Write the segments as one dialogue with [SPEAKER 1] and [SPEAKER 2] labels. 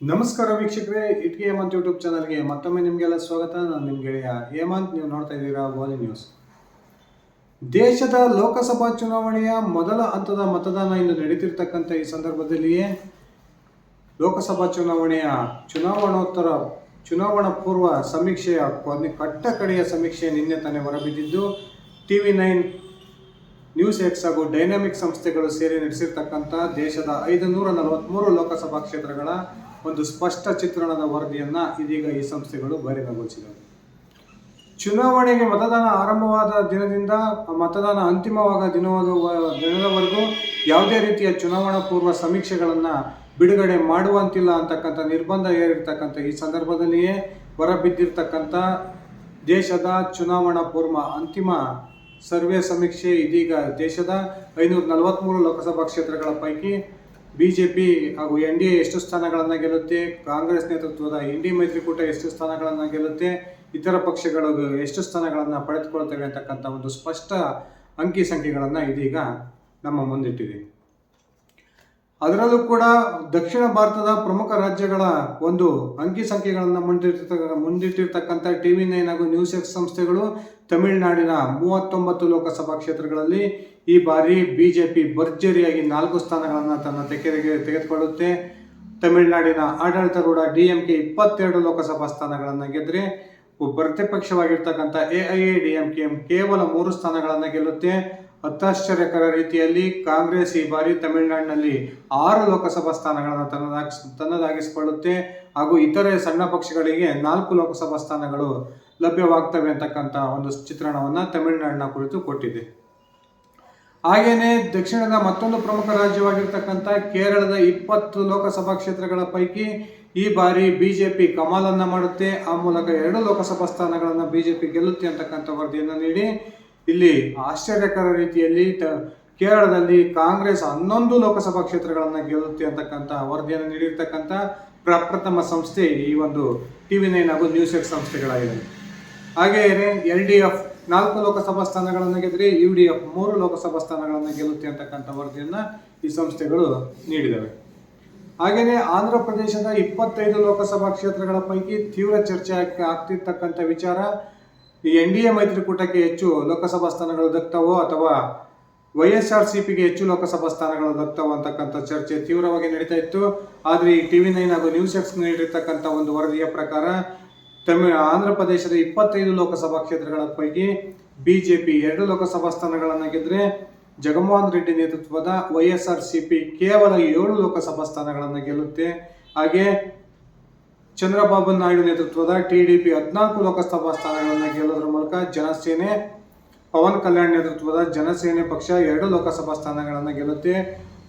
[SPEAKER 1] ನಮಸ್ಕಾರ ವೀಕ್ಷಕರೇ ಇಟ್ಗೆ ಹೇಮಂತ್ ಯೂಟ್ಯೂಬ್ ಚಾನಲ್ಗೆ ಮತ್ತೊಮ್ಮೆ ನಿಮಗೆಲ್ಲ ಸ್ವಾಗತ. ನಾನು ನಿಮ್ಮ ಗೆಳೆಯ ಹೇಮಂತ್. ನೀವು ನೋಡ್ತಾ ಇದ್ದೀರಾ ವಾಲಿ ನ್ಯೂಸ್ ದೇಶದ ಲೋಕಸಭಾ ಚುನಾವಣೆಯ ಮೊದಲ ಹಂತದ ಮತದಾನ ಇಂದು ನಡೀತಿರ್ತಕ್ಕಂಥ ಈ ಸಂದರ್ಭದಲ್ಲಿಯೇ ಲೋಕಸಭಾ ಚುನಾವಣೆಯ ಚುನಾವಣೋತ್ತರ, ಚುನಾವಣಾ ಪೂರ್ವ ಸಮೀಕ್ಷೆಯ ಕೊನೆ ಕಟ್ಟ ಕಡೆಯ ಸಮೀಕ್ಷೆ ನಿನ್ನೆ ತಾನೇ ಹೊರಬಿದ್ದಿದ್ದು T V nine news X ಹಾಗೂ ಡೈನಾಮಿಕ್ ಸಂಸ್ಥೆಗಳು ಸೇರಿ ನಡೆಸಿರ್ತಕ್ಕಂಥ ದೇಶದ ಐದು ನೂರ ನಲವತ್ತ್ಮೂರು ಲೋಕಸಭಾ ಕ್ಷೇತ್ರಗಳ ಒಂದು ಸ್ಪಷ್ಟ ಚಿತ್ರಣದ ವರದಿಯನ್ನು ಇದೀಗ ಈ ಸಂಸ್ಥೆಗಳು ಬಹಿರಂಗಗೊಳಿಸಿವೆ ಚುನಾವಣೆಗೆ ಮತದಾನ ಆರಂಭವಾದ ದಿನದಿಂದ ಮತದಾನ ಅಂತಿಮವಾದ ದಿನವಾದ ದಿನದವರೆಗೂ ಯಾವುದೇ ರೀತಿಯ ಚುನಾವಣಾ ಪೂರ್ವ ಸಮೀಕ್ಷೆಗಳನ್ನು ಬಿಡುಗಡೆ ಮಾಡುವಂತಿಲ್ಲ ಅಂತಕ್ಕಂಥ ನಿರ್ಬಂಧ ಏರಿರ್ತಕ್ಕಂಥ ಈ ಸಂದರ್ಭದಲ್ಲಿಯೇ ಹೊರಬಿದ್ದಿರ್ತಕ್ಕಂಥ ದೇಶದ ಚುನಾವಣಾ ಪೂರ್ವ ಅಂತಿಮ ಸರ್ವೆ ಸಮೀಕ್ಷೆ ಇದೀಗ ದೇಶದ ಐನೂರ ನಲವತ್ತ್ಮೂರು ಲೋಕಸಭಾ ಕ್ಷೇತ್ರಗಳ ಪೈಕಿ ಬಿ ಜೆ ಪಿ ಹಾಗೂ ಎನ್ ಡಿ ಎ ಎಷ್ಟು ಸ್ಥಾನಗಳನ್ನು ಗೆಲ್ಲುತ್ತೆ? ಕಾಂಗ್ರೆಸ್ ನೇತೃತ್ವದ ಎನ್ ಡಿ ಮೈತ್ರಿಕೂಟ ಎಷ್ಟು ಸ್ಥಾನಗಳನ್ನು ಗೆಲ್ಲುತ್ತೆ? ಇತರ ಪಕ್ಷಗಳು ಎಷ್ಟು ಸ್ಥಾನಗಳನ್ನು ಪಡೆದುಕೊಳ್ತವೆ ಅಂತಕ್ಕಂಥ ಒಂದು ಸ್ಪಷ್ಟ ಅಂಕಿ ಸಂಖ್ಯೆಗಳನ್ನು ಇದೀಗ ನಮ್ಮ ಮುಂದಿಟ್ಟಿದೆ. ಅದರಲ್ಲೂ ಕೂಡ ದಕ್ಷಿಣ ಭಾರತದ ಪ್ರಮುಖ ರಾಜ್ಯಗಳ ಒಂದು ಅಂಕಿ ಸಂಖ್ಯೆಗಳನ್ನು ಮುಂದಿಟ್ಟಿರ್ತಕ್ಕ ಮುಂದಿಟ್ಟಿರ್ತಕ್ಕಂಥ ಟಿ ವಿ ನೈನ್ ಹಾಗೂ ನ್ಯೂಸ್ ಎಕ್ಸ್ ಸಂಸ್ಥೆಗಳು ತಮಿಳುನಾಡಿನ ಮೂವತ್ತೊಂಬತ್ತು ಲೋಕಸಭಾ ಕ್ಷೇತ್ರಗಳಲ್ಲಿ ಈ ಬಾರಿ ಬಿ ಜೆ ಪಿ ಭರ್ಜರಿಯಾಗಿ ನಾಲ್ಕು ಸ್ಥಾನಗಳನ್ನು ತನ್ನ ತೆಗೆಗೆ ತೆಗೆದುಕೊಳ್ಳುತ್ತೆ. ತಮಿಳುನಾಡಿನ ಆಡಳಿತಾರೂಢ ಡಿ ಎಂ ಕೆ ಇಪ್ಪತ್ತೆರಡು ಲೋಕಸಭಾ ಸ್ಥಾನಗಳನ್ನು ಗೆದ್ದರೆ ಪ್ರತಿಪಕ್ಷವಾಗಿರ್ತಕ್ಕಂಥ A I A, D M K ಕೇವಲ ಮೂರು ಸ್ಥಾನಗಳನ್ನು ಗೆಲ್ಲುತ್ತೆ. ಅತ್ಯಾಶ್ಚರ್ಯಕರ ರೀತಿಯಲ್ಲಿ ಕಾಂಗ್ರೆಸ್ ಈ ಬಾರಿ ತಮಿಳುನಾಡಿನಲ್ಲಿ ಆರು ಲೋಕಸಭಾ ಸ್ಥಾನಗಳನ್ನು ತನ್ನದಾಗಿಸ್ ತನ್ನದಾಗಿಸಿಕೊಳ್ಳುತ್ತೆ. ಹಾಗೂ ಇತರೆ ಸಣ್ಣ ಪಕ್ಷಗಳಿಗೆ ನಾಲ್ಕು ಲೋಕಸಭಾ ಸ್ಥಾನಗಳು ಲಭ್ಯವಾಗ್ತವೆ ಅಂತಕ್ಕಂಥ ಒಂದು ಚಿತ್ರಣವನ್ನು ತಮಿಳುನಾಡಿನ ಕುರಿತು ಕೊಟ್ಟಿದೆ. ಹಾಗೇನೆ ದಕ್ಷಿಣದ ಮತ್ತೊಂದು ಪ್ರಮುಖ ರಾಜ್ಯವಾಗಿರ್ತಕ್ಕಂಥ ಕೇರಳದ ಇಪ್ಪತ್ತು ಲೋಕಸಭಾ ಕ್ಷೇತ್ರಗಳ ಪೈಕಿ ಈ ಬಾರಿ ಬಿಜೆಪಿ ಕಮಾಲನ್ನ ಮಾಡುತ್ತೆ. ಆ ಮೂಲಕ ಎರಡು ಲೋಕಸಭಾ ಸ್ಥಾನಗಳನ್ನು ಬಿಜೆಪಿ ಗೆಲ್ಲುತ್ತೆ ಅಂತಕ್ಕಂಥ ವರದಿಯನ್ನು ನೀಡಿ, ಇಲ್ಲಿ ಆಶ್ಚರ್ಯಕರ ರೀತಿಯಲ್ಲಿ ತ, ಕೇರಳದಲ್ಲಿ ಕಾಂಗ್ರೆಸ್ ಹನ್ನೊಂದು ಲೋಕಸಭಾ ಕ್ಷೇತ್ರಗಳನ್ನು ಗೆಲ್ಲುತ್ತೆ ಅಂತಕ್ಕಂಥ ವರದಿಯನ್ನು ನೀಡಿರ್ತಕ್ಕಂಥ ಪ್ರಪ್ರಥಮ ಸಂಸ್ಥೆ ಈ ಒಂದು ಟಿ ವಿ ನೈನ್ ಹಾಗೂ ನ್ಯೂಸ್ ಎಕ್ಸ್ ಸಂಸ್ಥೆಗಳಾಗಿದೆ ಹಾಗೆಯೇ ಎಲ್ ಡಿ ಎಫ್ ನಾಲ್ಕು ಲೋಕಸಭಾ ಸ್ಥಾನಗಳನ್ನು ಗೆದ್ದರೆ ಯು ಡಿ ಎಫ್ ಮೂರು ಲೋಕಸಭಾ ಸ್ಥಾನಗಳನ್ನು ಗೆಲ್ಲುತ್ತೆ ಅಂತಕ್ಕಂಥ ವರದಿಯನ್ನು ಈ ಸಂಸ್ಥೆಗಳು ನೀಡಿದವೆ. ಹಾಗೆಯೇ ಆಂಧ್ರ ಪ್ರದೇಶದ ಇಪ್ಪತ್ತೈದು ಲೋಕಸಭಾ ಕ್ಷೇತ್ರಗಳ ಪೈಕಿ ತೀವ್ರ ಚರ್ಚೆ ಆಗ್- ಆಗ್ತಿರ್ತಕ್ಕಂಥ ವಿಚಾರ ಈ ಎನ್ ಡಿ ಎ ಮೈತ್ರಿಕೂಟಕ್ಕೆ ಹೆಚ್ಚು ಲೋಕಸಭಾ ಸ್ಥಾನಗಳು ದಕ್ತವೋ ಅಥವಾ ವೈ ಎಸ್ ಆರ್ ಸಿ ಪಿಗೆ ಹೆಚ್ಚು ಲೋಕಸಭಾ ಸ್ಥಾನಗಳು ದಕ್ತವೋ ಅಂತಕ್ಕಂಥ ಚರ್ಚೆ ತೀವ್ರವಾಗಿ ನಡೀತಾ ಇತ್ತು. ಆದರೆ ಈ ಟಿ ವಿ ನೈನ್ ಹಾಗೂ ನ್ಯೂಸ್ ಎಕ್ಸ್ ನೀಡಿರ್ತಕ್ಕಂಥ ಒಂದು ವರದಿಯ ಪ್ರಕಾರ ತಮಿಳು ಆಂಧ್ರ ಪ್ರದೇಶದ ಇಪ್ಪತ್ತೈದು ಲೋಕಸಭಾ ಕ್ಷೇತ್ರಗಳ ಪೈಕಿ ಬಿಜೆಪಿ ಎರಡು ಲೋಕಸಭಾ ಸ್ಥಾನಗಳನ್ನು ಗೆದ್ದರೆ ಜಗನ್ಮೋಹನ್ ರೆಡ್ಡಿ ನೇತೃತ್ವದ YSR S R C P ಕೇವಲ ಏಳು ಲೋಕಸಭಾ ಸ್ಥಾನಗಳನ್ನು ಗೆಲ್ಲುತ್ತೆ. ಹಾಗೆ ಚಂದ್ರಬಾಬು ನಾಯ್ಡು ನೇತೃತ್ವದ ಟಿ ಡಿ ಪಿ ಹದಿನಾಲ್ಕು ಲೋಕಸಭಾ ಸ್ಥಾನಗಳನ್ನು ಗೆಲ್ಲೋದ್ರ ಮೂಲಕ ಜನಸೇನೆ, ಪವನ್ ಕಲ್ಯಾಣ್ ನೇತೃತ್ವದ ಜನಸೇನೆ ಪಕ್ಷ ಎರಡು ಲೋಕಸಭಾ ಸ್ಥಾನಗಳನ್ನು ಗೆಲ್ಲುತ್ತೆ.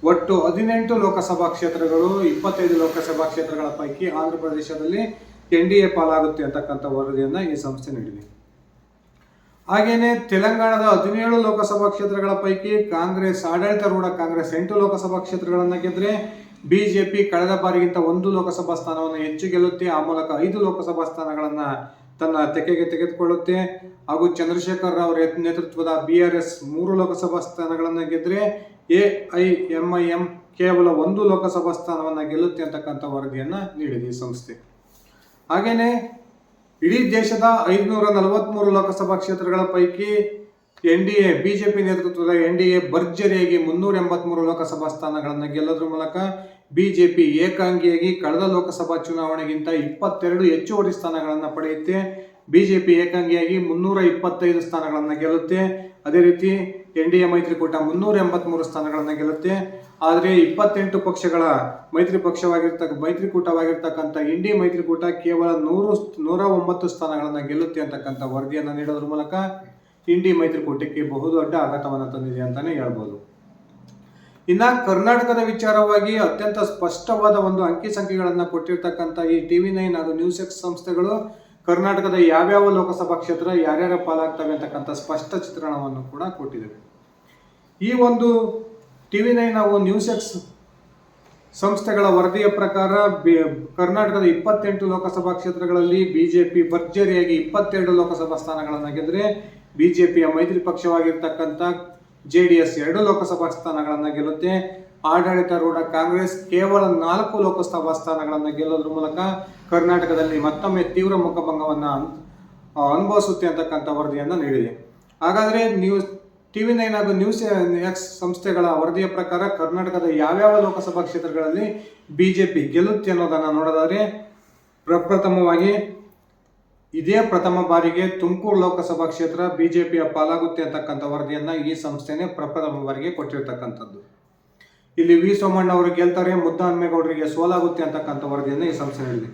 [SPEAKER 1] ಒಟ್ಟು ಹದಿನೆಂಟು ಲೋಕಸಭಾ ಕ್ಷೇತ್ರಗಳು ಇಪ್ಪತ್ತೈದು ಲೋಕಸಭಾ ಕ್ಷೇತ್ರಗಳ ಪೈಕಿ ಆಂಧ್ರ ಪ್ರದೇಶದಲ್ಲಿ ಎನ್ ಡಿ ಎ ಪಾಲಾಗುತ್ತೆ ಅಂತಕ್ಕಂಥ ವರದಿಯನ್ನು ಈ ಸಂಸ್ಥೆ ನೀಡಿದೆ. ಹಾಗೆಯೇ ತೆಲಂಗಾಣದ ಹದಿನೇಳು ಲೋಕಸಭಾ ಕ್ಷೇತ್ರಗಳ ಪೈಕಿ ಕಾಂಗ್ರೆಸ್ ಆಡಳಿತಾರೂಢ ಕಾಂಗ್ರೆಸ್ ಎಂಟು ಲೋಕಸಭಾ ಕ್ಷೇತ್ರಗಳನ್ನು ಗೆದ್ದರೆ ಬಿಜೆಪಿ ಕಳೆದ ಬಾರಿಗಿಂತ ಒಂದು ಲೋಕಸಭಾ ಸ್ಥಾನವನ್ನು ಹೆಚ್ಚು ಗೆಲ್ಲುತ್ತೆ. ಆ ಮೂಲಕ ಐದು ಲೋಕಸಭಾ ಸ್ಥಾನಗಳನ್ನು ತನ್ನ ತೆಕೆಗೆ ತೆಗೆದುಕೊಳ್ಳುತ್ತೆ. ಹಾಗೂ ಚಂದ್ರಶೇಖರ್ ರಾವ್ ನೇತೃತ್ವದ ಬಿ ಆರ್ ಎಸ್ ಮೂರು ಲೋಕಸಭಾ ಸ್ಥಾನಗಳನ್ನು ಗೆದ್ದರೆ A I M I M ಕೇವಲ ಒಂದು ಲೋಕಸಭಾ ಸ್ಥಾನವನ್ನು ಗೆಲ್ಲುತ್ತೆ ಅಂತಕ್ಕಂಥ ವರದಿಯನ್ನು ನೀಡಿದೆ ಈ ಸಂಸ್ಥೆ. ಹಾಗೇನೆ ಇಡೀ ದೇಶದ ಐದುನೂರ ನಲವತ್ತ್ಮೂರು ಲೋಕಸಭಾ ಕ್ಷೇತ್ರಗಳ ಪೈಕಿ ಎನ್ ಡಿ ಎ ಬಿಜೆಪಿ ನೇತೃತ್ವದ ಎನ್ ಡಿ ಎ ಭರ್ಜರಿಯಾಗಿ ಮುನ್ನೂರ ಎಂಬತ್ಮೂರು ಲೋಕಸಭಾ ಸ್ಥಾನಗಳನ್ನು ಗೆಲ್ಲೋದ್ರ ಮೂಲಕ ಬಿಜೆಪಿ ಏಕಾಂಗಿಯಾಗಿ ಕಳೆದ ಲೋಕಸಭಾ ಚುನಾವಣೆಗಿಂತ ಇಪ್ಪತ್ತೆರಡು ಹೆಚ್ಚುವರಿ ಸ್ಥಾನಗಳನ್ನು ಪಡೆಯುತ್ತೆ. ಬಿಜೆಪಿ ಏಕಾಂಗಿಯಾಗಿ ಮುನ್ನೂರ ಇಪ್ಪತ್ತೈದು ಸ್ಥಾನಗಳನ್ನು ಗೆಲ್ಲುತ್ತೆ. ಅದೇ ರೀತಿ ಎನ್ ಡಿ ಎ ಮೈತ್ರಿಕೂಟ ಮುನ್ನೂರ ಎಂಬತ್ಮೂರು ಸ್ಥಾನಗಳನ್ನು ಗೆಲ್ಲುತ್ತೆ. ಆದರೆ ಇಪ್ಪತ್ತೆಂಟು ಪಕ್ಷಗಳ ಮೈತ್ರಿ ಪಕ್ಷವಾಗಿರ್ತಕ್ಕ, ಮೈತ್ರಿಕೂಟವಾಗಿರ್ತಕ್ಕಂಥ ಇಂಡಿ ಮೈತ್ರಿಕೂಟ ಕೇವಲ ನೂರು ನೂರ ಒಂಬತ್ತು ಸ್ಥಾನಗಳನ್ನು ಗೆಲ್ಲುತ್ತೆ ಅಂತಕ್ಕಂಥ ವರದಿಯನ್ನು ನೀಡೋದ್ರ ಮೂಲಕ ಇಂಡಿ ಮೈತ್ರಿಕೂಟಕ್ಕೆ ಬಹುದೊಡ್ಡ ಆಘಾತವನ್ನು ತಂದಿದೆ ಅಂತಲೇ ಹೇಳ್ಬೋದು. ಇನ್ನ ಕರ್ನಾಟಕದ ವಿಚಾರವಾಗಿ ಅತ್ಯಂತ ಸ್ಪಷ್ಟವಾದ ಒಂದು ಅಂಕಿ ಸಂಖ್ಯೆಗಳನ್ನು ಕೊಟ್ಟಿರ್ತಕ್ಕಂಥ ಈ ಟಿ ವಿ ನೈನ್ ಹಾಗೂ ನ್ಯೂಸ್ ಎಕ್ಸ್ ಸಂಸ್ಥೆಗಳು ಕರ್ನಾಟಕದ ಯಾವ್ಯಾವ ಲೋಕಸಭಾ ಕ್ಷೇತ್ರ ಯಾರ್ಯಾರ ಪಾಲಾಗ್ತವೆ ಅಂತಕ್ಕಂಥ ಸ್ಪಷ್ಟ ಚಿತ್ರಣವನ್ನು ಕೂಡ ಕೊಟ್ಟಿದೆ. ಈ ಒಂದು ಟಿ ವಿ ನೈನ್ ಹಾಗೂ ನ್ಯೂಸ್ ಎಕ್ಸ್ ಸಂಸ್ಥೆಗಳ ವರದಿಯ ಪ್ರಕಾರ ಕರ್ನಾಟಕದ ಇಪ್ಪತ್ತೆಂಟು ಲೋಕಸಭಾ ಕ್ಷೇತ್ರಗಳಲ್ಲಿ ಬಿಜೆಪಿ ಭರ್ಜರಿಯಾಗಿ ಇಪ್ಪತ್ತೆರಡು ಲೋಕಸಭಾ ಸ್ಥಾನಗಳನ್ನು ಗೆದ್ದರೆ ಬಿಜೆಪಿಯ ಮೈತ್ರಿ ಪಕ್ಷವಾಗಿರ್ತಕ್ಕಂಥ ಜೆ ಡಿ ಎಸ್ ಎರಡು ಲೋಕಸಭಾ ಸ್ಥಾನಗಳನ್ನು ಗೆಲ್ಲುತ್ತೆ. ಆಡಳಿತಾರೂಢ ಕಾಂಗ್ರೆಸ್ ಕೇವಲ ನಾಲ್ಕು ಲೋಕಸಭಾ ಸ್ಥಾನಗಳನ್ನು ಗೆಲ್ಲೋದ್ರ ಮೂಲಕ ಕರ್ನಾಟಕದಲ್ಲಿ ಮತ್ತೊಮ್ಮೆ ತೀವ್ರ ಮುಖಭಂಗವನ್ನು ಅನುಭವಿಸುತ್ತೆ ಅಂತಕ್ಕಂಥ ವರದಿಯನ್ನು ನೀಡಿದೆ. ಹಾಗಾದರೆ ನ್ಯೂಸ್ ಟಿ ವಿ ನೈನ್ ಹಾಗೂ ನ್ಯೂಸ್ ಎಕ್ಸ್ ಸಂಸ್ಥೆಗಳ ವರದಿಯ ಪ್ರಕಾರ ಕರ್ನಾಟಕದ ಯಾವ್ಯಾವ ಲೋಕಸಭಾ ಕ್ಷೇತ್ರಗಳಲ್ಲಿ ಬಿಜೆಪಿ ಗೆಲ್ಲುತ್ತೆ ಅನ್ನೋದನ್ನು ನೋಡೋದಾದ್ರೆ ಪ್ರಪ್ರಥಮವಾಗಿ ಇದೇ ಪ್ರಥಮ ಬಾರಿಗೆ ತುಮಕೂರು ಲೋಕಸಭಾ ಕ್ಷೇತ್ರ ಬಿಜೆಪಿಯ ಪಾಲಾಗುತ್ತೆ ಅಂತಕ್ಕಂಥ ವರದಿಯನ್ನು ಈ ಸಂಸ್ಥೆನೇ ಪ್ರಪ್ರಥಮ ಬಾರಿಗೆ ಕೊಟ್ಟಿರ್ತಕ್ಕಂಥದ್ದು. ಇಲ್ಲಿ ವಿ ಸೋಮಣ್ಣ ಅವರು ಗೆಲ್ತಾರೆ ಮುದ್ದಾನ್ಮೇಗೌಡರಿಗೆ ಸೋಲಾಗುತ್ತೆ ಅಂತಕ್ಕಂಥ ವರದಿಯನ್ನು ಈ ಸಂಸ್ಥೆ ನೀಡಿದೆ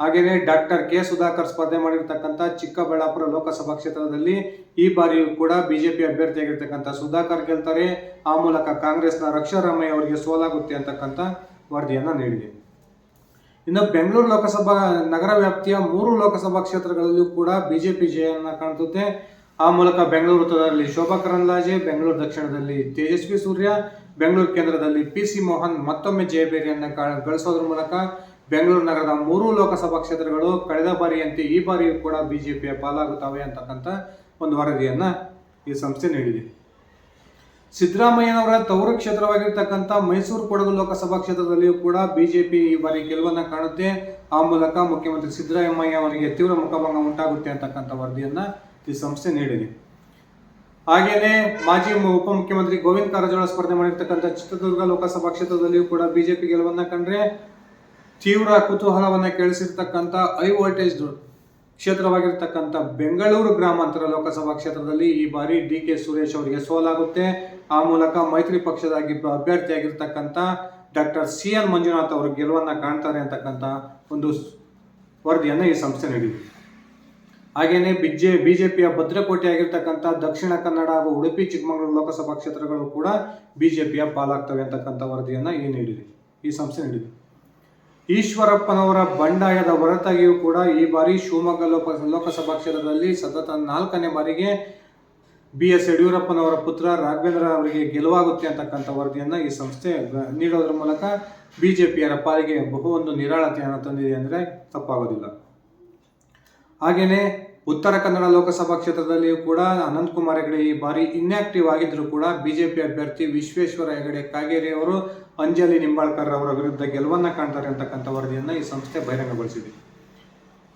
[SPEAKER 1] ಹಾಗೆಯೇ ಡಾಕ್ಟರ್ ಕೆ ಸುಧಾಕರ್ ಸ್ಪರ್ಧೆ ಮಾಡಿರ್ತಕ್ಕಂಥ ಚಿಕ್ಕಬಳ್ಳಾಪುರ ಲೋಕಸಭಾ ಕ್ಷೇತ್ರದಲ್ಲಿ ಈ ಬಾರಿಯೂ ಕೂಡ ಬಿಜೆಪಿ ಅಭ್ಯರ್ಥಿಯಾಗಿರ್ತಕ್ಕಂಥ ಸುಧಾಕರ್ ಗೆಲ್ತಾರೆ ಆ ಮೂಲಕ ಕಾಂಗ್ರೆಸ್ನ ರಕ್ಷಾರಾಮಯ್ಯ ಅವರಿಗೆ ಸೋಲಾಗುತ್ತೆ ಅಂತಕ್ಕಂಥ ವರದಿಯನ್ನು ನೀಡಿದೆ. ಇನ್ನು ಬೆಂಗಳೂರು ಲೋಕಸಭಾ ನಗರ ವ್ಯಾಪ್ತಿಯ ಮೂರು ಲೋಕಸಭಾ ಕ್ಷೇತ್ರಗಳಲ್ಲೂ ಕೂಡ ಬಿಜೆಪಿ ಜಯವನ್ನು ಕಾಣುತ್ತೆ ಆ ಮೂಲಕ ಬೆಂಗಳೂರು ಉತ್ತರದಲ್ಲಿ ಶೋಭಾ ಕರಂದ್ಲಾಜೆ, ಬೆಂಗಳೂರು ದಕ್ಷಿಣದಲ್ಲಿ ತೇಜಸ್ವಿ ಸೂರ್ಯ ಬೆಂಗಳೂರು ಕೇಂದ್ರದಲ್ಲಿ ಪಿ ಸಿ ಮೋಹನ್ ಮತ್ತೊಮ್ಮೆ ಜಯಬೇರಿಯನ್ನು ಕಾ- ಗಳಿಸೋದ್ರ ಮೂಲಕ ಬೆಂಗಳೂರು ನಗರದ ಮೂರು ಲೋಕಸಭಾ ಕ್ಷೇತ್ರಗಳು ಕಳೆದ ಬಾರಿಯಂತೆ ಈ ಬಾರಿಯೂ ಕೂಡ ಬಿಜೆಪಿಯ ಪಾಲಾಗುತ್ತವೆ ಅಂತಕ್ಕಂಥ ಒಂದು ವರದಿಯನ್ನು ಈ ಸಂಸ್ಥೆ ನೀಡಿದೆ. ಸಿದ್ದರಾಮಯ್ಯನವರ ತವರು ಕ್ಷೇತ್ರವಾಗಿರ್ತಕ್ಕಂಥ ಮೈಸೂರು ಕೊಡಗು ಲೋಕಸಭಾ ಕ್ಷೇತ್ರದಲ್ಲಿಯೂ ಕೂಡ ಬಿಜೆಪಿ ಈ ಬಾರಿ ಗೆಲುವನ್ನು ಕಾಣುತ್ತೆ. ಆ ಮೂಲಕ ಮುಖ್ಯಮಂತ್ರಿ ಸಿದ್ದರಾಮಯ್ಯ ಅವರಿಗೆ ತೀವ್ರ ಮುಖಭಂಗ ಉಂಟಾಗುತ್ತೆ ಅಂತಕ್ಕಂಥ ವರದಿಯನ್ನು ಈ ಸಂಸ್ಥೆ ನೀಡಿದೆ. ಹಾಗೇನೆ ಮಾಜಿ ಉಪಮುಖ್ಯಮಂತ್ರಿ ಗೋವಿಂದ ಕಾರಜೋಳ ಸ್ಪರ್ಧೆ ಮಾಡಿರ್ತಕ್ಕಂಥ ಚಿತ್ರದುರ್ಗ ಲೋಕಸಭಾ ಕ್ಷೇತ್ರದಲ್ಲಿಯೂ ಕೂಡ ಬಿಜೆಪಿ ಗೆಲುವನ್ನ ಕಂಡ್ರೆ ತೀವ್ರ ಕುತೂಹಲವನ್ನ ಕೇಳಿಸಿರ್ತಕ್ಕಂಥ ಹೈ ವೋಲ್ಟೇಜ್ ಕ್ಷೇತ್ರವಾಗಿರ್ತಕ್ಕಂಥ ಬೆಂಗಳೂರು ಗ್ರಾಮಾಂತರ ಲೋಕಸಭಾ ಕ್ಷೇತ್ರದಲ್ಲಿ ಈ ಬಾರಿ ಡಿ ಕೆ ಸುರೇಶ್ ಅವರಿಗೆ ಸೋಲಾಗುತ್ತೆ. ಆ ಮೂಲಕ ಮೈತ್ರಿ ಪಕ್ಷದ ಅಗಿ- ಅಭ್ಯರ್ಥಿಯಾಗಿರ್ತಕ್ಕಂಥ ಡಾಕ್ಟರ್ ಸಿ ಎನ್ ಮಂಜುನಾಥ್ ಅವರು ಗೆಲುವನ್ನ ಕಾಣ್ತಾರೆ ಅಂತಕ್ಕಂಥ ಒಂದು ವರದಿಯನ್ನು ಈ ಸಂಸ್ಥೆ ನೀಡಿದೆ. ಹಾಗೇನೆ ಬಿಜೆ, ಬಿಜೆಪಿಯ ಭದ್ರಕೋಟೆ ಆಗಿರ್ತಕ್ಕಂಥ ದಕ್ಷಿಣ ಕನ್ನಡ ಹಾಗೂ ಉಡುಪಿ, ಚಿಕ್ಕಮಗಳೂರು ಲೋಕಸಭಾ ಕ್ಷೇತ್ರಗಳು ಕೂಡ ಬಿಜೆಪಿಯ ಪಾಲಾಗ್ತವೆ ಅಂತಕ್ಕಂಥ ವರದಿಯನ್ನು ಈ ನೀಡಿದೆ. ಈ ಸಂಸ್ಥೆ ನೀಡಿದೆ. ಈಶ್ವರಪ್ಪನವರ ಬಂಡಾಯದ ಹೊರತಾಗಿಯೂ ಕೂಡ ಈ ಬಾರಿ ಶಿವಮೊಗ್ಗ ಲೋಕ ಲೋಕಸಭಾ ಕ್ಷೇತ್ರದಲ್ಲಿ ಸತತ ನಾಲ್ಕನೇ ಬಾರಿಗೆ ಬಿ ಎಸ್ ಯಡಿಯೂರಪ್ಪನವರ ಪುತ್ರ ರಾಘವೇಂದ್ರ ಅವರಿಗೆ ಗೆಲುವಾಗುತ್ತೆ ಅಂತಕ್ಕಂಥ ವರದಿಯನ್ನು ಈ ಸಂಸ್ಥೆ ನೀಡೋದ್ರ ಮೂಲಕ ಬಿಜೆಪಿಯರ ಪಾಲಿಗೆ ಬಹು ಒಂದು ನಿರಾಳತೆಯನ್ನು ತಂದಿದೆ ಅಂದರೆ ತಪ್ಪಾಗೋದಿಲ್ಲ. ಹಾಗೆಯೇ ಉತ್ತರ ಕನ್ನಡ ಲೋಕಸಭಾ ಕ್ಷೇತ್ರದಲ್ಲಿಯೂ ಕೂಡ ಅನಂತಕುಮಾರ್ ಹೆಗಡೆ ಈ ಬಾರಿ ಇನ್ಆಕ್ಟಿವ್ ಆಗಿದ್ರು ಕೂಡ ಬಿಜೆಪಿ ಅಭ್ಯರ್ಥಿ ವಿಶ್ವೇಶ್ವರ ಹೆಗಡೆ ಕಾಗೇರಿ ಅವರು, ಅಂಜಲಿ ನಿಂಬಾಳ್ಕರ್ ಅವರ ವಿರುದ್ಧ ಗೆಲುವನ್ನ ಕಾಣ್ತಾರೆ ಅಂತಕ್ಕಂಥ ವರದಿಯನ್ನು ಈ ಸಂಸ್ಥೆ ಬಹಿರಂಗಗೊಳಿಸಿದೆ.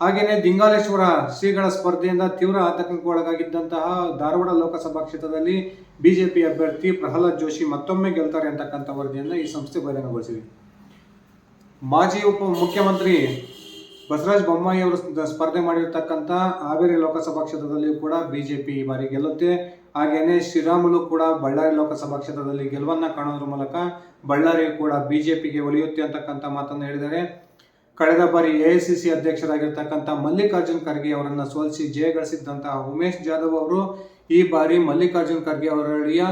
[SPEAKER 1] ಹಾಗೆಯೇ ದಿಂಗಾಲೇಶ್ವರ ಶ್ರೀಗಳ ಸ್ಪರ್ಧೆಯಿಂದ ತೀವ್ರ ಆತಂಕಕ್ಕೆ ಒಳಗಾಗಿದ್ದಂತಹ ಧಾರವಾಡ ಲೋಕಸಭಾ ಕ್ಷೇತ್ರದಲ್ಲಿ ಬಿಜೆಪಿ ಅಭ್ಯರ್ಥಿ ಪ್ರಹ್ಲಾದ್ ಜೋಶಿ ಮತ್ತೊಮ್ಮೆ ಗೆಲ್ತಾರೆ ಅಂತಕ್ಕಂಥ ವರದಿಯನ್ನು ಈ ಸಂಸ್ಥೆ ಬಹಿರಂಗಗೊಳಿಸಿದೆ. ಮಾಜಿ ಉಪ ಮುಖ್ಯಮಂತ್ರಿ ಬಸವರಾಜ ಬೊಮ್ಮಾಯಿ ಅವರು ಸ್ಪರ್ಧೆ ಮಾಡಿರ್ತಕ್ಕಂಥ ಹಾವೇರಿ ಲೋಕಸಭಾ ಕ್ಷೇತ್ರದಲ್ಲಿಯೂ ಕೂಡ ಬಿಜೆಪಿ ಈ ಬಾರಿ ಗೆಲ್ಲುತ್ತೆ. ಹಾಗೆಯೇ ಶ್ರೀರಾಮುಲು ಕೂಡ ಬಳ್ಳಾರಿ ಲೋಕಸಭಾ ಕ್ಷೇತ್ರದಲ್ಲಿ ಗೆಲುವನ್ನ ಕಾಣೋದ್ರ ಮೂಲಕ ಬಳ್ಳಾರಿ ಕೂಡ ಬಿಜೆಪಿಗೆ ಒಲಿಯುತ್ತೆ ಅಂತಕ್ಕಂಥ ಮಾತನ್ನು ಹೇಳಿದ್ದಾರೆ. ಕಳೆದ ಬಾರಿ ಎಐಸಿಸಿ ಅಧ್ಯಕ್ಷರಾಗಿರ್ತಕ್ಕಂಥ ಮಲ್ಲಿಕಾರ್ಜುನ್ ಖರ್ಗೆ ಅವರನ್ನು ಸೋಲಿಸಿ ಜಯಗಳಿಸಿದ್ದಂತಹ ಉಮೇಶ್ ಜಾಧವ್ ಅವರು ಈ ಬಾರಿ ಮಲ್ಲಿಕಾರ್ಜುನ್ ಖರ್ಗೆ ಅವರ ಅಳಿಯ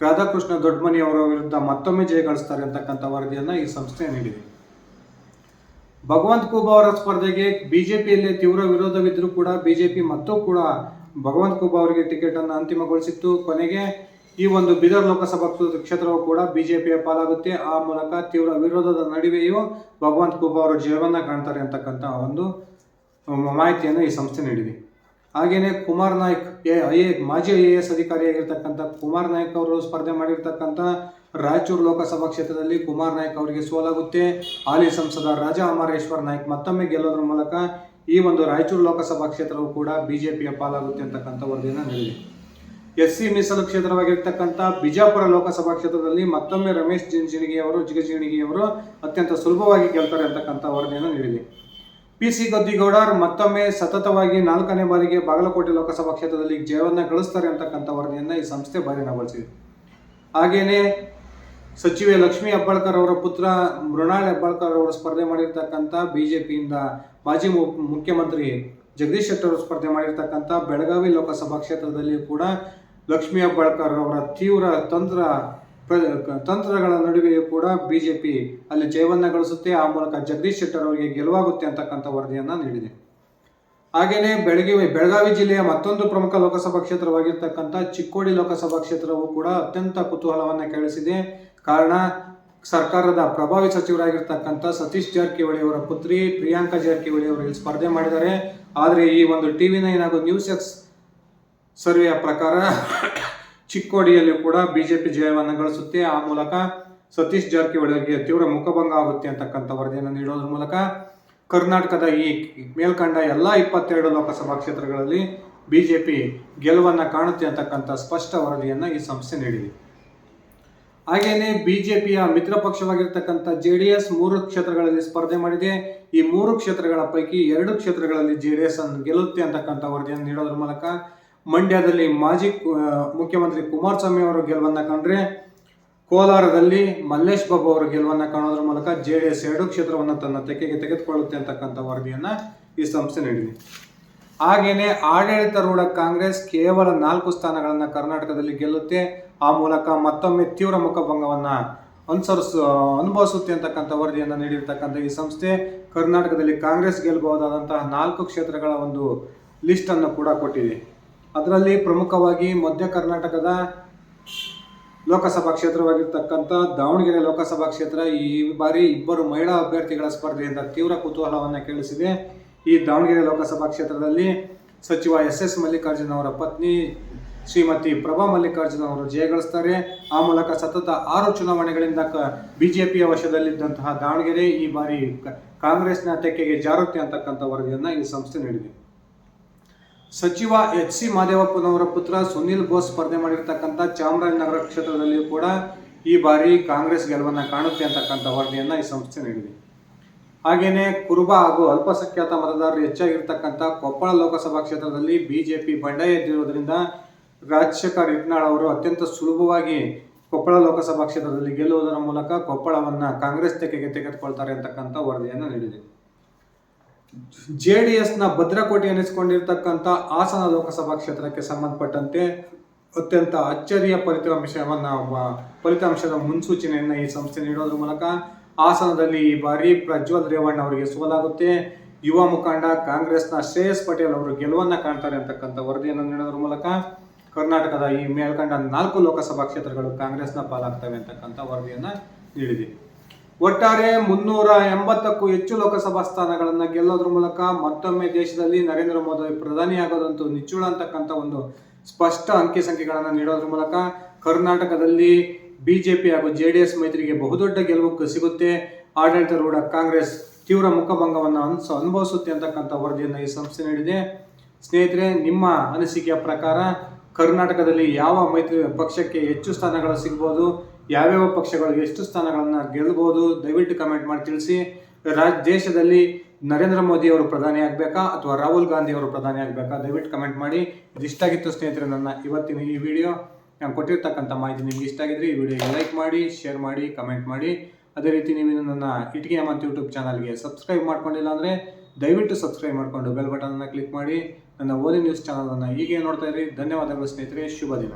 [SPEAKER 1] ರಾಧಾಕೃಷ್ಣ ದೊಡ್ಡಮನಿ ಅವರ ವಿರುದ್ಧ ಮತ್ತೊಮ್ಮೆ ಜಯಗಳಿಸ್ತಾರೆ ಅಂತಕ್ಕಂಥ ವರದಿಯನ್ನು ಈ ಸಂಸ್ಥೆ ನೀಡಿದೆ. ಭಗವಂತ್ ಕುಬಾ ಅವರ ಸ್ಪರ್ಧೆಗೆ ಬಿಜೆಪಿಯಲ್ಲಿ ತೀವ್ರ ವಿರೋಧವಿದ್ದರೂ ಕೂಡ ಬಿಜೆಪಿ ಮತ್ತೂ ಕೂಡ ಭಗವಂತ್ ಕುಬಾ ಅವರಿಗೆ ಟಿಕೆಟ್ ಅನ್ನು ಅಂತಿಮಗೊಳಿಸಿತ್ತು. ಕೊನೆಗೆ ಈ ಒಂದು ಬೀದರ್ ಲೋಕಸಭಾ ಕ್ಷೇತ್ರ- ಕ್ಷೇತ್ರವು ಕೂಡ ಬಿಜೆಪಿಯ ಪಾಲಾಗುತ್ತೆ. ಆ ಮೂಲಕ ತೀವ್ರ ವಿರೋಧದ ನಡುವೆಯೂ ಭಗವಂತ ಕುಬಾ ಅವರು ಜಯವನ್ನ ಕಾಣ್ತಾರೆ ಅಂತಕ್ಕಂಥ ಒಂದು ಮಾಹಿತಿಯನ್ನು ಈ ಸಂಸ್ಥೆ ನೀಡಿದೆ. ಹಾಗೆಯೇ ಕುಮಾರ್ ನಾಯ್ಕ್, ಎ, ಐ ಮಾಜಿ ಐ ಎ ಎಸ್ ಅಧಿಕಾರಿಯಾಗಿರ್ತಕ್ಕಂಥ ಕುಮಾರ್ ನಾಯ್ಕ್ ಅವರು ಸ್ಪರ್ಧೆ ಮಾಡಿರ್ತಕ್ಕಂಥ ರಾಯಚೂರು ಲೋಕಸಭಾ ಕ್ಷೇತ್ರದಲ್ಲಿ ಕುಮಾರ್ ನಾಯ್ಕ್ ಅವರಿಗೆ ಸೋಲಾಗುತ್ತೆ. ಹಾಲಿ ಸಂಸದ ರಾಜಾ ಅಮರೇಶ್ವರ್ ನಾಯ್ಕ್ ಮತ್ತೊಮ್ಮೆ ಗೆಲ್ಲೋದ್ರ ಮೂಲಕ ಈ ಒಂದು ರಾಯಚೂರು ಲೋಕಸಭಾ ಕ್ಷೇತ್ರವು ಕೂಡ ಬಿಜೆಪಿಯ ಪಾಲಾಗುತ್ತೆ ಅಂತಕ್ಕಂಥ ವರದಿಯನ್ನು ನೀಡಿದೆ ಎಸ್ ಸಿ ಮೀಸಲು ಕ್ಷೇತ್ರವಾಗಿರ್ತಕ್ಕಂಥ ಬಿಜಾಪುರ ಲೋಕಸಭಾ ಕ್ಷೇತ್ರದಲ್ಲಿ ಮತ್ತೊಮ್ಮೆ ರಮೇಶ್ ಜಿಂಜಿಣಿಗಿ ಅವರು ಜಿಗಜಿಣಿಗಿ ಅವರು ಅತ್ಯಂತ ಸುಲಭವಾಗಿ ಗೆಲ್ತಾರೆ ಅಂತಕ್ಕಂಥ ವರದಿಯನ್ನು ನೀಡಿದೆ. ಪಿ ಸಿ ಗದ್ದಿಗೌಡರ್ ಮತ್ತೊಮ್ಮೆ ಸತತವಾಗಿ ನಾಲ್ಕನೇ ಬಾರಿಗೆ ಬಾಗಲಕೋಟೆ ಲೋಕಸಭಾ ಕ್ಷೇತ್ರದಲ್ಲಿ ಜಯವನ್ನ ಗಳಿಸ್ತಾರೆ ಅಂತಕ್ಕಂಥ ವರದಿಯನ್ನು ಈ ಸಂಸ್ಥೆ ಬಹಿರಂಗಗೊಳಿಸಿದೆ ಹಾಗೇನೆ ಸಚಿವೆ ಲಕ್ಷ್ಮಿ ಹೆಬ್ಬಾಳ್ಕರ್ ಅವರ ಪುತ್ರ ಮೃಣಾಳ್ ಹೆಬ್ಬಾಳ್ಕರ್ ಅವರು ಸ್ಪರ್ಧೆ ಮಾಡಿರ್ತಕ್ಕಂಥ ಬಿಜೆಪಿಯಿಂದ ಮಾಜಿ ಮುಖ್ಯಮಂತ್ರಿ ಜಗದೀಶ್ ಶೆಟ್ಟರ್ ಅವರು ಸ್ಪರ್ಧೆ ಮಾಡಿರ್ತಕ್ಕಂಥ ಬೆಳಗಾವಿ ಲೋಕಸಭಾ ಕ್ಷೇತ್ರದಲ್ಲಿ ಕೂಡ ಲಕ್ಷ್ಮಿ ಹೆಬ್ಬಾಳ್ಕರ್ ಅವರ ತೀವ್ರ ತಂತ್ರ ತಂತ್ರಗಳ ನಡುವೆಯೂ ಕೂಡ ಬಿಜೆಪಿ ಅಲ್ಲಿ ಜಯವನ್ನ ಗಳಿಸುತ್ತೆ. ಆ ಮೂಲಕ ಜಗದೀಶ್ ಶೆಟ್ಟರ್ ಅವರಿಗೆ ಗೆಲುವಾಗುತ್ತೆ ಅಂತಕ್ಕಂಥ ವರದಿಯನ್ನ ನೀಡಿದೆ. ಹಾಗೆಯೇ ಬೆಳಗಾವಿ ಬೆಳಗಾವಿ ಜಿಲ್ಲೆಯ ಮತ್ತೊಂದು ಪ್ರಮುಖ ಲೋಕಸಭಾ ಕ್ಷೇತ್ರವಾಗಿರ್ತಕ್ಕಂಥ ಚಿಕ್ಕೋಡಿ ಲೋಕಸಭಾ ಕ್ಷೇತ್ರವು ಕೂಡ ಅತ್ಯಂತ ಕುತೂಹಲವನ್ನು ಕೇಳಿಸಿದೆ ಕಾರಣ ಸರ್ಕಾರದ ಪ್ರಭಾವಿ ಸಚಿವರಾಗಿರ್ತಕ್ಕಂಥ ಸತೀಶ್ ಜಾರಕಿಹೊಳಿ ಅವರ ಪುತ್ರಿ ಪ್ರಿಯಾಂಕಾ ಜಾರಕಿಹೊಳಿ ಅವರು ಇಲ್ಲಿ ಸ್ಪರ್ಧೆ ಮಾಡಿದ್ದಾರೆ. ಆದರೆ ಈ ಒಂದು ಟಿವಿ ನೈನ್ ಹಾಗೂ ನ್ಯೂಸ್ ಎಕ್ಸ್ ಸರ್ವೆಯ ಪ್ರಕಾರ ಚಿಕ್ಕೋಡಿಯಲ್ಲಿ ಕೂಡ ಬಿಜೆಪಿ ಜಯವನ್ನು ಗಳಿಸುತ್ತೆ. ಆ ಮೂಲಕ ಸತೀಶ್ ಜಾರಕಿಹೊಳಿ ಅವರಿಗೆ ತೀವ್ರ ಮುಖಭಂಗ ಆಗುತ್ತೆ ಅಂತಕ್ಕಂಥ ವರದಿಯನ್ನು ನೀಡೋದ್ರ ಮೂಲಕ ಕರ್ನಾಟಕದ ಈ ಮೇಲ್ಕಂಡ ಎಲ್ಲ ಇಪ್ಪತ್ತೆರಡು ಲೋಕಸಭಾ ಕ್ಷೇತ್ರಗಳಲ್ಲಿ ಬಿಜೆಪಿ ಗೆಲುವನ್ನು ಕಾಣುತ್ತೆ ಅಂತಕ್ಕಂಥ ಸ್ಪಷ್ಟ ವರದಿಯನ್ನು ಈ ಸಂಸ್ಥೆ ನೀಡಿದೆ. ಹಾಗೇನೆ ಬಿಜೆಪಿಯ ಮಿತ್ರ ಪಕ್ಷವಾಗಿರ್ತಕ್ಕಂಥ ಜೆ ಡಿ ಎಸ್ ಮೂರು ಕ್ಷೇತ್ರಗಳಲ್ಲಿ ಸ್ಪರ್ಧೆ ಮಾಡಿದೆ. ಈ ಮೂರು ಕ್ಷೇತ್ರಗಳ ಪೈಕಿ ಎರಡು ಕ್ಷೇತ್ರಗಳಲ್ಲಿ ಜೆ ಡಿ ಎಸ್ ಅನ್ನು ಗೆಲ್ಲುತ್ತೆ ಅಂತಕ್ಕಂಥ ವರದಿಯನ್ನು ನೀಡೋದ್ರ ಮೂಲಕ ಮಂಡ್ಯದಲ್ಲಿ ಮಾಜಿ ಮುಖ್ಯಮಂತ್ರಿ ಕುಮಾರಸ್ವಾಮಿ ಅವರು ಗೆಲುವನ್ನು ಕಂಡ್ರೆ ಕೋಲಾರದಲ್ಲಿ ಮಲ್ಲೇಶ್ ಬಾಬು ಅವರು ಗೆಲುವನ್ನು ಕಾಣೋದ್ರ ಮೂಲಕ ಜೆ ಡಿ ಎಸ್ ಎರಡು ಕ್ಷೇತ್ರವನ್ನು ತನ್ನ ತೆಕ್ಕೆಗೆ ತೆಗೆದುಕೊಳ್ಳುತ್ತೆ ಅಂತಕ್ಕಂಥ ವರದಿಯನ್ನು ಈ ಸಂಸ್ಥೆ ನೀಡಿದೆ. ಹಾಗೇನೆ ಆಡಳಿತಾರೂಢ ಕಾಂಗ್ರೆಸ್ ಕೇವಲ ನಾಲ್ಕು ಸ್ಥಾನಗಳನ್ನು ಕರ್ನಾಟಕದಲ್ಲಿ ಗೆಲ್ಲುತ್ತೆ. ಆ ಮೂಲಕ ಮತ್ತೊಮ್ಮೆ ತೀವ್ರ ಮುಖಭಂಗವನ್ನು ಅನುಸರಿಸ ಅನುಭವಿಸುತ್ತೆ ಅಂತಕ್ಕಂಥ ವರದಿಯನ್ನು ನೀಡಿರ್ತಕ್ಕಂಥ ಈ ಸಂಸ್ಥೆ ಕರ್ನಾಟಕದಲ್ಲಿ ಕಾಂಗ್ರೆಸ್ ಗೆಲ್ಲಬಹುದಾದಂತಹ ನಾಲ್ಕು ಕ್ಷೇತ್ರಗಳ ಒಂದು ಲಿಸ್ಟನ್ನು ಕೂಡ ಕೊಟ್ಟಿದೆ. ಅದರಲ್ಲಿ ಪ್ರಮುಖವಾಗಿ ಮಧ್ಯ ಕರ್ನಾಟಕದ ಲೋಕಸಭಾ ಕ್ಷೇತ್ರವಾಗಿರ್ತಕ್ಕಂಥ ದಾವಣಗೆರೆ ಲೋಕಸಭಾ ಕ್ಷೇತ್ರ ಈ ಬಾರಿ ಇಬ್ಬರು ಮಹಿಳಾ ಅಭ್ಯರ್ಥಿಗಳ ಸ್ಪರ್ಧೆಯಿಂದ ತೀವ್ರ ಕುತೂಹಲವನ್ನು ಕೇಳಿಸಿದೆ. ಈ ದಾವಣಗೆರೆ ಲೋಕಸಭಾ ಕ್ಷೇತ್ರದಲ್ಲಿ ಸಚಿವ ಎಸ್ ಎಸ್ ಮಲ್ಲಿಕಾರ್ಜುನ್ ಅವರ ಪತ್ನಿ ಶ್ರೀಮತಿ ಪ್ರಭಾ ಮಲ್ಲಿಕಾರ್ಜುನ ಅವರು ಜಯಗಳಿಸ್ತಾರೆ ಆ ಮೂಲಕ ಸತತ ಆರು ಚುನಾವಣೆಗಳಿಂದ ಕ ಬಿಜೆಪಿಯ ವಶದಲ್ಲಿದ್ದಂತಹ ದಾವಣಗೆರೆ ಈ ಬಾರಿ ಕಾಂಗ್ರೆಸ್ನ ತೆಕ್ಕೆಗೆ ಜಾರುತ್ತೆ ಅಂತಕ್ಕಂಥ ವರದಿಯನ್ನು ಈ ಸಂಸ್ಥೆ ನೀಡಿದೆ. ಸಚಿವ ಎಚ್ ಸಿ ಮಾದೇವಪ್ಪನವರ ಪುತ್ರ ಸುನಿಲ್ ಬೋಸ್ ಸ್ಪರ್ಧೆ ಮಾಡಿರ್ತಕ್ಕಂಥ ಚಾಮರಾಜನಗರ ಕ್ಷೇತ್ರದಲ್ಲಿಯೂ ಕೂಡ ಈ ಬಾರಿ ಕಾಂಗ್ರೆಸ್ ಗೆಲುವನ್ನು ಕಾಣುತ್ತೆ ಅಂತಕ್ಕಂಥ ವರದಿಯನ್ನು ಈ ಸಂಸ್ಥೆ ನೀಡಿದೆ. ಹಾಗೆಯೇ ಕುರುಬ ಹಾಗೂ ಅಲ್ಪಸಂಖ್ಯಾತ ಮತದಾರರು ಹೆಚ್ಚಾಗಿರ್ತಕ್ಕಂಥ ಕೊಪ್ಪಳ ಲೋಕಸಭಾ ಕ್ಷೇತ್ರದಲ್ಲಿ ಬಿಜೆಪಿ ಬಂಡಾಯ ಎದ್ದಿರುವುದರಿಂದ ರಾಜಶೇಖರ್ ಇಟ್ನಾಳ್ ಅವರು ಅತ್ಯಂತ ಸುಲಭವಾಗಿ ಕೊಪ್ಪಳ ಲೋಕಸಭಾ ಕ್ಷೇತ್ರದಲ್ಲಿ ಗೆಲ್ಲುವುದರ ಮೂಲಕ ಕೊಪ್ಪಳವನ್ನು ಕಾಂಗ್ರೆಸ್ ತೆಕ್ಕೆಗೆ ತೆಗೆದುಕೊಳ್ತಾರೆ ಅಂತಕ್ಕಂಥ ವರದಿಯನ್ನು ನೀಡಿದೆ. ಜೆ ಡಿ ಎಸ್ನ ಭದ್ರಕೋಟೆ ಎನಿಸಿಕೊಂಡಿರ್ತಕ್ಕಂಥ ಹಾಸನ ಲೋಕಸಭಾ ಕ್ಷೇತ್ರಕ್ಕೆ ಸಂಬಂಧಪಟ್ಟಂತೆ ಅತ್ಯಂತ ಅಚ್ಚರಿಯ ಫಲಿತಾಂಶವನ್ನು ಫಲಿತಾಂಶದ ಮುನ್ಸೂಚನೆಯನ್ನು ಈ ಸಂಸ್ಥೆ ನೀಡೋದ್ರ ಮೂಲಕ ಹಾಸನದಲ್ಲಿ ಈ ಬಾರಿ ಪ್ರಜ್ವಲ್ ರೇವಣ್ಣ ಅವರಿಗೆ ಸೋಲಾಗುತ್ತೆ ಯುವ ಮುಖಂಡ ಕಾಂಗ್ರೆಸ್ನ ಶ್ರೇಯಸ್ ಪಟೇಲ್ ಅವರು ಗೆಲುವನ್ನು ಕಾಣ್ತಾರೆ ಅಂತಕ್ಕಂಥ ವರದಿಯನ್ನು ನೀಡೋದ್ರ ಮೂಲಕ ಕರ್ನಾಟಕದ ಈ ಮೇಲ್ಕಂಡ ನಾಲ್ಕು ಲೋಕಸಭಾ ಕ್ಷೇತ್ರಗಳು ಕಾಂಗ್ರೆಸ್ನ ಪಾಲಾಗ್ತವೆ ಅಂತಕ್ಕಂಥ ವರದಿಯನ್ನು ನೀಡಿದೆ. ಒಟ್ಟಾರೆ ಮುನ್ನೂರ ಎಂಬತ್ತಕ್ಕೂ ಹೆಚ್ಚು ಲೋಕಸಭಾ ಸ್ಥಾನಗಳನ್ನು ಗೆಲ್ಲೋದ್ರ ಮೂಲಕ ಮತ್ತೊಮ್ಮೆ ದೇಶದಲ್ಲಿ ನರೇಂದ್ರ ಮೋದಿ ಪ್ರಧಾನಿಯಾಗೋದಂತೂ ನಿಚ್ಚುಳ ಅಂತಕ್ಕಂಥ ಒಂದು ಸ್ಪಷ್ಟ ಅಂಕಿ ಸಂಖ್ಯೆಗಳನ್ನು ನೀಡೋದ್ರ ಮೂಲಕ ಕರ್ನಾಟಕದಲ್ಲಿ ಬಿಜೆಪಿ ಹಾಗೂ ಜೆ ಡಿ ಎಸ್ ಮೈತ್ರಿಗೆ ಬಹುದೊಡ್ಡ ಗೆಲುವು ಸಿಗುತ್ತೆ. ಆಡಳಿತಾರೂಢ ಕಾಂಗ್ರೆಸ್ ತೀವ್ರ ಮುಖಭಂಗವನ್ನು ಅನ್ಸ, ಅನುಭವಿಸುತ್ತೆ ಅಂತಕ್ಕಂಥ ವರದಿಯನ್ನು ಈ ಸಂಸ್ಥೆ ನೀಡಿದೆ. ಸ್ನೇಹಿತರೆ, ನಿಮ್ಮ ಅನಿಸಿಕೆಯ ಪ್ರಕಾರ ಕರ್ನಾಟಕದಲ್ಲಿ ಯಾವ ಮೈತ್ರಿ ಪಕ್ಷಕ್ಕೆ ಹೆಚ್ಚು ಸ್ಥಾನಗಳು ಸಿಗ್ಬೋದು, ಯಾವ್ಯಾವ ಪಕ್ಷಗಳು ಎಷ್ಟು ಸ್ಥಾನಗಳನ್ನು ಗೆಲ್ಬೋದು, ದಯವಿಟ್ಟು ಕಮೆಂಟ್ ಮಾಡಿ ತಿಳಿಸಿ. ರಾಜ್, ದೇಶದಲ್ಲಿ ನರೇಂದ್ರ ಮೋದಿ ಅವರು ಪ್ರಧಾನಿ ಆಗಬೇಕಾ ಅಥವಾ ರಾಹುಲ್ ಗಾಂಧಿ ಅವರು ಪ್ರಧಾನಿ ಆಗಬೇಕಾ? ದಯವಿಟ್ಟು ಕಮೆಂಟ್ ಮಾಡಿ. ಇದಿಷ್ಟಾಗಿತ್ತು ಸ್ನೇಹಿತರೆ ನನ್ನ ಇವತ್ತಿನ ಈ ವಿಡಿಯೋ ನಾನು ಕೊಟ್ಟಿರ್ತಕ್ಕಂಥ ಮಾಹಿತಿ ನಿಮ್ಗೆ ಇಷ್ಟ ಆಗಿದ್ರೆ ಈ ವಿಡಿಯೋಗೆ ಲೈಕ್ ಮಾಡಿ ಶೇರ್ ಮಾಡಿ ಕಮೆಂಟ್ ಮಾಡಿ. ಅದೇ ರೀತಿ ನೀವು ನನ್ನ ಇಟಿಗೆ ಮತ್ತು ಯೂಟ್ಯೂಬ್ ಚಾನಲ್ಗೆ ಸಬ್ಸ್ಕ್ರೈಬ್ ಮಾಡ್ಕೊಂಡಿಲ್ಲ ಅಂದರೆ ದಯವಿಟ್ಟು ಸಬ್ಸ್ಕ್ರೈಬ್ ಮಾಡಿಕೊಂಡು ಬೆಲ್ ಬಟನನ್ನು ಕ್ಲಿಕ್ ಮಾಡಿ ನನ್ನ ಓಲಿ ನ್ಯೂಸ್ ಚಾನಲನ್ನು ಹೀಗೆ ನೋಡ್ತಾ ಇರಿ. ಧನ್ಯವಾದಗಳು ಸ್ನೇಹಿತರೆ. ಶುಭ ದಿನ.